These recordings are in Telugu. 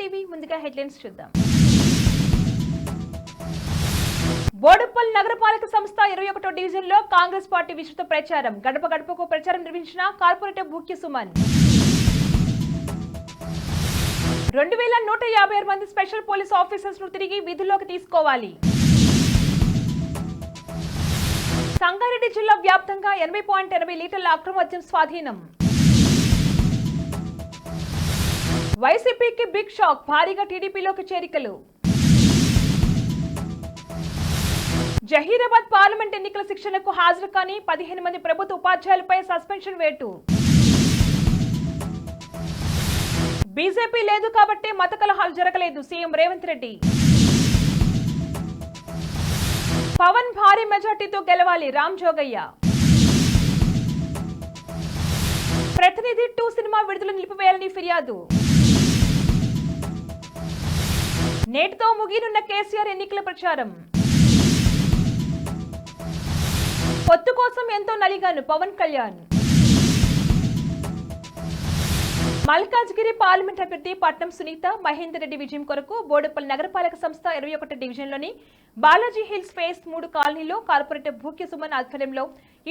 టీవీ ముందుగా హెడ్లైన్స్ చూద్దాం. బోడుపల్ నగరపాలక సంస్థ ఇరవై ఒకటో డివిజన్లో కాంగ్రెస్ పార్టీ విస్తృత ప్రచారం. గడప గడపకు ప్రచారం నిర్వహించిన కార్పొరేటర్ భూక్య సుమన్. రెండు వేల నూట యాభై ఆరు మంది స్పెషల్ పోలీస్ ఆఫీసర్స్ను తిరిగి విధుల్లోకి తీసుకోవాలి. సంగారెడ్డి జిల్లా వ్యాప్తంగా ఎనభై పాయింట్ ఎనభై లీటర్ల అక్రమ మద్యం స్వాధీనం. వైసీపీకి బిగ్ షాక్ భారీగా టీడీపీలోకి చేరికలు. జహీరాబాద్ పార్లమెంట్ ఎన్నికల శిక్షణకు హాజరు కాని పదిహేను మంది ప్రభుత్వ ఉపాధ్యాయులపై సస్పెన్షన్ వేటు. బీజేపీ లేదు కాబట్టి మత కలహాలు జరగలేదు సీఎం రేవంత్ రెడ్డి. పవన్ భారీ మెజార్టీతో గెలవాలి రామ్ జోగయ్య. ప్రతినిధి టూ సినిమా విడుదల నిలిపివేయాలని ఫిర్యాదు. నేటితో ముగినున్న కేసీఆర్ ఎన్నికల ప్రచారం. పొత్తు కోసం ఎంతో నలిగాను పవన్ కళ్యాణ్. మల్కాజ్గిరి పార్లమెంట్ అభ్యర్థి పట్నం సునీత మహేందర్ రెడ్డి విజయం కొరకు బోడుపల్లి నగరపాలక సంస్థ ఇరవై ఒకటి డివిజన్లోని బాలాజీ హిల్స్ ఫేస్ మూడు కాలనీలో కార్పొరేటర్ భూక్య సుమన్ ఆధ్వర్యంలో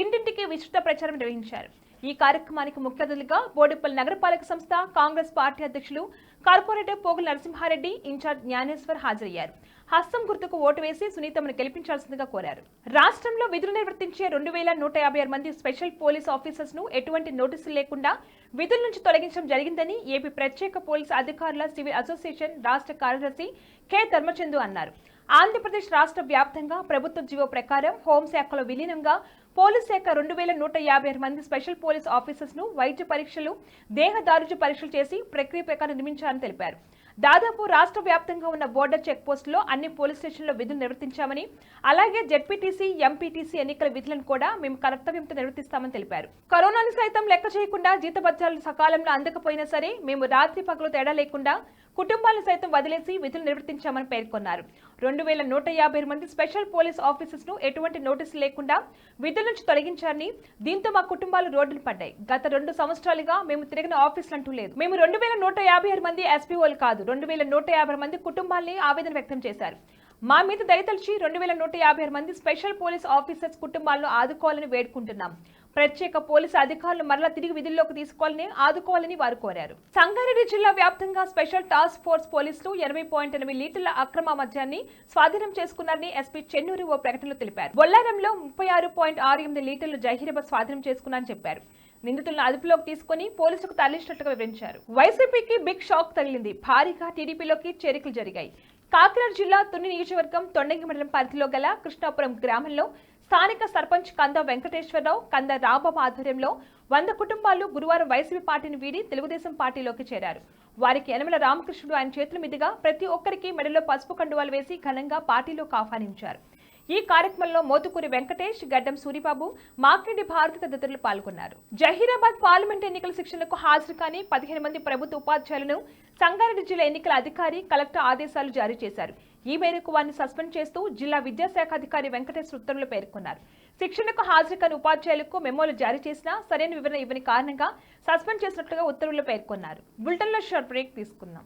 ఇంటింటికి విస్తృత ప్రచారం నిర్వహించారు. ఈ కార్యక్రమానికి ముఖ్య అతిథులుగా బోడిపల్లి నగరపాలక సంస్థ కాంగ్రెస్ పార్టీ అధ్యక్షులు కార్పొరేటర్ పోగుల నరసింహారెడ్డి ఇన్ఛార్జ్ జ్ఞానేశ్వర్ హాజరయ్యారు. హస్తం గుర్తుకు ఓటు వేసి సునీతమ్మను గెలిపించాల్సిందిగా కోరారు. రాష్ట్రంలో విధులు నిర్వర్తించే రెండు వేల నూట యాభై ఆరు మంది స్పెషల్ పోలీస్ ఆఫీసర్స్ను ఎటువంటి నోటీసులు లేకుండా విధుల నుంచి తొలగించడం జరిగిందని ఏపీ ప్రత్యేక పోలీస్ అధికారుల సివిల్ అసోసియేషన్ రాష్ట్ర కార్యదర్శి కె. ధర్మచందు అన్నారు. ఆంధ్రప్రదేశ్ రాష్ట్ర వ్యాప్తంగా ప్రభుత్వ జీవో ప్రకారం హోంశాఖలో విలీనంగా పోలీస్ శాఖ రెండు వేల నూట యాభై ఆరు మంది స్పెషల్ పోలీస్ ఆఫీసర్స్ను వైద్య పరీక్షలు దేహ దారుఢ్య పరీక్షలు చేసి ప్రక్రియ ప్రకారం నిర్మించాలని తెలిపారు. దాదాపు రాష్ట్ర వ్యాప్తంగా ఉన్న బోర్డర్ చెక్ పోస్టులో అన్ని పోలీస్ స్టేషన్లో విధులు నిర్వర్తించామని అలాగే జెడ్పీటీసీ ఎంపీటీసీ ఎన్నికల విధులను కూడా మేము కర్తవ్యంతో నిర్వర్తిస్తామని తెలిపారు. కరోనాను సైతం లెక్క చేయకుండా జీతభత్యాలు సకాలంలో అందకపోయినా సరే మేము రాత్రి పగలు తేడా లేకుండా కుటుంబాలను సైతం వదిలేసి విధులు నిర్వర్తించామని పేర్కొన్నారు. రెండు వేల నూట యాభై మంది స్పెషల్ పోలీస్ ఆఫీసర్స్ను ఎటువంటి నోటీసు లేకుండా విధుల నుంచి తొలగించారని దీంతో మా కుటుంబాలు రోడ్డును పడ్డాయి. గత రెండు సంవత్సరాలుగా మేము తిరిగిన ఆఫీసులు అంటూ లేదు. మేము రెండు వేల నూట యాభై ఆరు మంది ఎస్పీఓలు కాదు రెండు వేల నూట యాభై మంది కుటుంబాల్ని ఆవేదన వ్యక్తం చేశారు. మా మీద దయతలిచి రెండు వేల నూట యాభై ఆరు మంది స్పెషల్ పోలీస్ ఆఫీసర్స్ కుటుంబాలను ఆదుకోవాలని వేడుకుంటున్నాం. ప్రత్యేక పోలీసు అధికారులు మరలా తిరిగి విధుల్లోకి తీసుకోవాలని ఆదుకోవాలని వారు కోరారు. సంగారెడ్డి జిల్లా వ్యాప్తంగా స్పెషల్ టాస్క్ ఫోర్స్ పోలీసులు ఎనభై పాయింట్ ఎనిమిది లీటర్ల అక్రమ మద్యాన్ని స్వాధీనం చేసుకున్నారని ఎస్పీ చెన్నూరి ఓ ప్రకటనలో తెలిపారు. బొల్లారంలో ముప్పై ఆరు పాయింట్ ఆరు ఎనిమిది లీటర్లు జహీరబ స్వాధీనం చేసుకున్నారని చెప్పారు. నిందితులను అదుపులోకి తీసుకుని పోలీసులకు తరలించినట్టుగా వివరించారు. వైసీపీకి బిగ్ షాక్ తగిలింది. భారీగా టీడీపీలోకి చేరికలు జరిగాయి. కాకినాడ జిల్లా తుని నియోజకవర్గం తొండంగి మండలం పరిధిలో గల కృష్ణాపురం గ్రామంలో స్థానిక సర్పంచ్ కంద వెంకటేశ్వరరావు కంద రాంబాబు ఆధ్వర్యంలో వంద కుటుంబాలు గురువారం వైసీపీ పార్టీని వీడి తెలుగుదేశం పార్టీలోకి చేరారు. వారికి యనమల రామకృష్ణుడు ఆయన చేతుల మీదుగా ప్రతి ఒక్కరికి మెడలో పసుపు కండువాలు వేసి ఘనంగా పార్టీలోకి ఆహ్వానించారు ఈ కార్యక్రమంలో మోతుకూరి వెంకటేష్ గడ్డం సూరిబాబు మాకిండి భారత తదితరులు పాల్గొన్నారు. జహీరాబాద్ పార్లమెంట్ ఎన్నికల శిక్షణకు హాజరు కాని పదిహేను మంది ప్రభుత్వ ఉపాధ్యాయులను సంగారెడ్డి జిల్లా ఎన్నికల అధికారి కలెక్టర్ ఆదేశాలు జారీ చేశారు. ఈ మేరకు వారిని సస్పెండ్ చేస్తూ జిల్లా విద్యాశాఖ అధికారి వెంకటేశ్వర ఉత్తర్వులు పేర్కొన్నారు. శిక్షణకు హాజరు కాని ఉపాధ్యాయులకు మెమోలు జారీ చేసినా సరైన వివరణ ఇవ్వని కారణంగా సస్పెండ్ చేసినట్లుగా ఉత్తర్వులు పేర్కొన్నారు. బులెటిన్లో షార్ట్ బ్రేక్ తీసుకుందాం.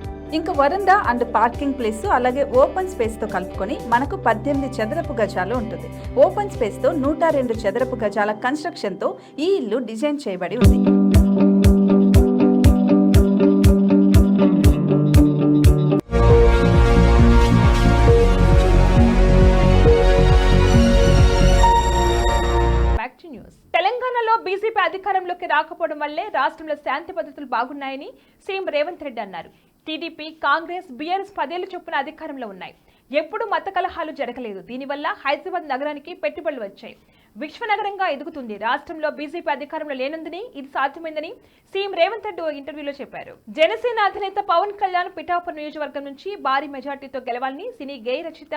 ఇంకా వరండా అండ్ పార్కింగ్ ప్లేస్ అలాగే ఓపెన్ స్పేస్తో కలుపుకొని మనకు పద్దెనిమిది చదరపు గజాలు ఉంటుంది. ఓపెన్ స్పేస్తో నూట రెండు చదరపు గజాల కన్స్ట్రక్షన్తో ఈ ఇల్లు డిజైన్ చేయబడి ఉంది. న్యూస్ తెలంగాణలో బీజేపీ అధికారంలోకి రాకపోవడం వల్లే రాష్ట్రంలో శాంతి భద్రతలు బాగున్నాయని సీఎం రేవంత్ రెడ్డి అన్నారు. టీడీపీ కాంగ్రెస్ బీఆర్ఎస్ పదేళ్ళ చొప్పున అధికారంలో ఉన్నాయి. ఎప్పుడు మత కలహాలు జరగలేదు. దీనివల్ల హైదరాబాద్ నగరానికి పెట్టుబడులు వచ్చాయి. విశ్వనగరంగా ఎదుగుతుంది. రాష్ట్రంలో బీజేపీ అధికారంలో లేనందుని ఇది సాధ్యమైందని సీఎం రేవంత్ రెడ్డి ఓ ఇంటర్వ్యూలో చెప్పారు. జనసేన అధినేత పవన్ కళ్యాణ్ పిఠాపురం నియోజకవర్గం నుంచి భారీ మెజార్టీతో గెలవాలని సినీ గేయ రచయిత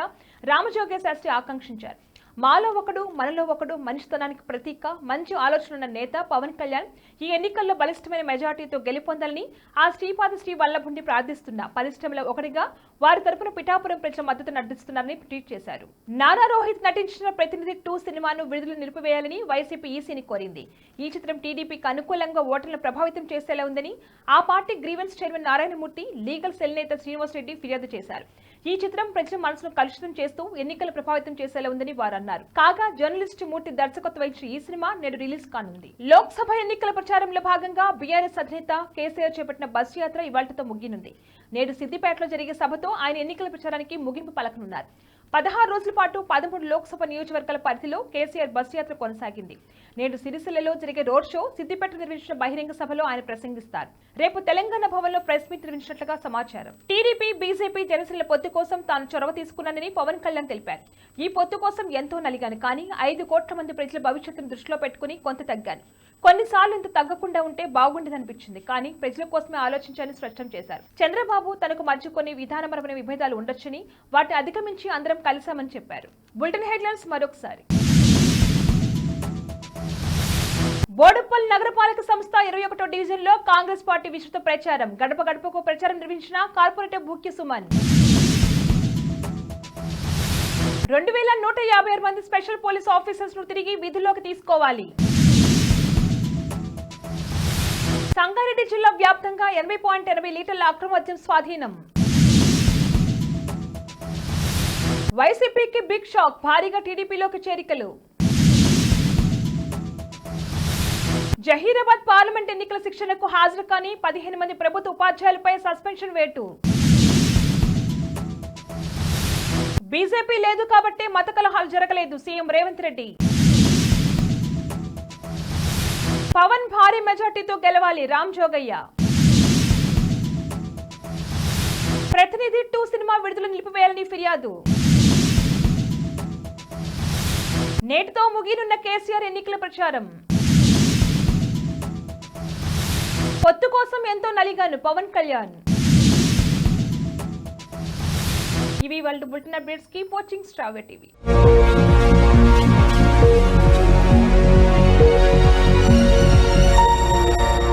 రామజోగే శాస్త్రి ఆకాంక్షించారు. మాలో ఒకడు మనలో ఒకడు మనిషితనానికి ప్రతీక మంచి ఆలోచన నేత పవన్ కళ్యాణ్ ఈ ఎన్నికల్లో బలిష్టమైన మెజార్టీతో గెలుపొందాలని ఆ శ్రీపాద శ్రీ వల్లభుండి ప్రార్థిస్తున్న పరిశ్రమలో ఒకటిగా వారి తరపున పిఠాపురం ప్రజల మద్దతు నటిస్తున్నారని ట్వీట్ చేశారు. నారా రోహిత్ నటించిన ప్రతినిధి టూ సినిమాను విడుదల నిలిపివేయాలని వైసీపీ ఈసీని కోరింది. ఈ చిత్రం టీడీపీకి అనుకూలంగా ఓటర్లను ప్రభావితం చేసేలా ఉందని ఆ party grievance chairman Narayanamurthy legal cell నేత శ్రీనివాస్ రెడ్డి ఫిర్యాదు చేశారు. ఈ చిత్రం ప్రజల మనసును కలుషితం చేస్తూ ఎన్నికలు ప్రభావితం చేసేలా ఉందని వారు అన్నారు కాగా జర్నలిస్ట్ మూర్తి దర్శకత్వం వహించిన ఈ సినిమా నేడు రిలీజ్ కానుంది. లోక్సభ ఎన్నికల ప్రచారంలో భాగంగా బీఆర్ఎస్ అధినేత కేసీఆర్ చేపట్టిన బస్సు యాత్ర ఇవాళతో ముగినుంది నేడు సిద్దిపేటలో జరిగే సభతో ఆయన ఎన్నికల ప్రచారానికి ముగింపు పలకనున్నారు. పదహారు రోజుల పాటు పదమూడు లోక్సభ నియోజకవర్గాల పరిధిలో కేసీఆర్ బస్సు యాత్ర కొనసాగింది. నేడు సిరిసిల్లలో జరిగే రోడ్ షో సిద్దిపేట నిర్వహించిన బహిరంగ సభలో ఆయన ప్రసంగిస్తారు. రేపు తెలంగాణ భవన్లో ప్రెస్ మీట్ నిర్వహించినట్లుగా సమాచారం. టీడీపీ బీజేపీ జనసేన పొత్తు కోసం తాను చొరవ తీసుకున్నానని పవన్ కళ్యాణ్ తెలిపారు. ఈ పొత్తు కోసం ఎంతో నలిగాను కానీ ఐదు కోట్ల మంది ప్రజల భవిష్యత్తును దృష్టిలో పెట్టుకుని కొంత తగ్గాను. కొన్నిసార్లు ఇంత తగ్గకుండా ఉంటే బాగుండేదనిపించింది. కానీ ప్రజల కోసమే ఆలోచించాలని స్పష్టం చేశారు. చంద్రబాబు తనకు మధ్య కొన్ని విధానపరమైన విభేదాలు ఉండొచ్చని వాటిని అధిగమించి అందరం కలిశామని చెప్పారు. బులెటిన్ హెడ్లైన్స్ మరొకసారి. బోడుపల్లి నగరపాలక సంస్థ ఇరవై ఒకటో డివిజన్లో కాంగ్రెస్ పార్టీ విస్తృత ప్రచారం. గడప గడపకు ప్రచారం నిర్వహించిన కార్పొరేటర్ భూక్య సుమన్. రెండు వేల నూట యాభై ఆరు మంది స్పెషల్ పోలీస్ ఆఫీసర్స్ను తిరిగి విధుల్లోకి తీసుకోవాలి. సంగారెడ్డి జిల్లా వ్యాప్తంగా ఎనభై పాయింట్ ఎనభై లీటర్ల అక్రమద్యం స్వాధీనం. వైసీపీకి బిగ్ షాక్ భారీగా టీడీపీలోకి చేరికలు. జహీరాబాద్ పార్లమెంట్ ఎన్నికల శిక్షణకు హాజరు కాని పదిహేను మంది ప్రభుత్వ ఉపాధ్యాయులపై సస్పెన్షన్ వేటు. బీజేపీ లేదు కాబట్టి మత కలహాలు జరగలేదు సీఎం రేవంత్ రెడ్డి. పవన్ భారీ మెజార్టీతో గెలవాలి రామ్ జోగయ్య. ప్రతినిధి టూ సినిమా విడుదల నిలిపివేయాలని ఫిర్యాదు. నేటితో ముగినున్న కేసీఆర్ ఎన్నికల ప్రచారం. పొత్తు కోసం ఎంతో నలిగాను పవన్ కళ్యాణ్. ఇవి వాళ్ళ bulletin updates keep watching Strave TV.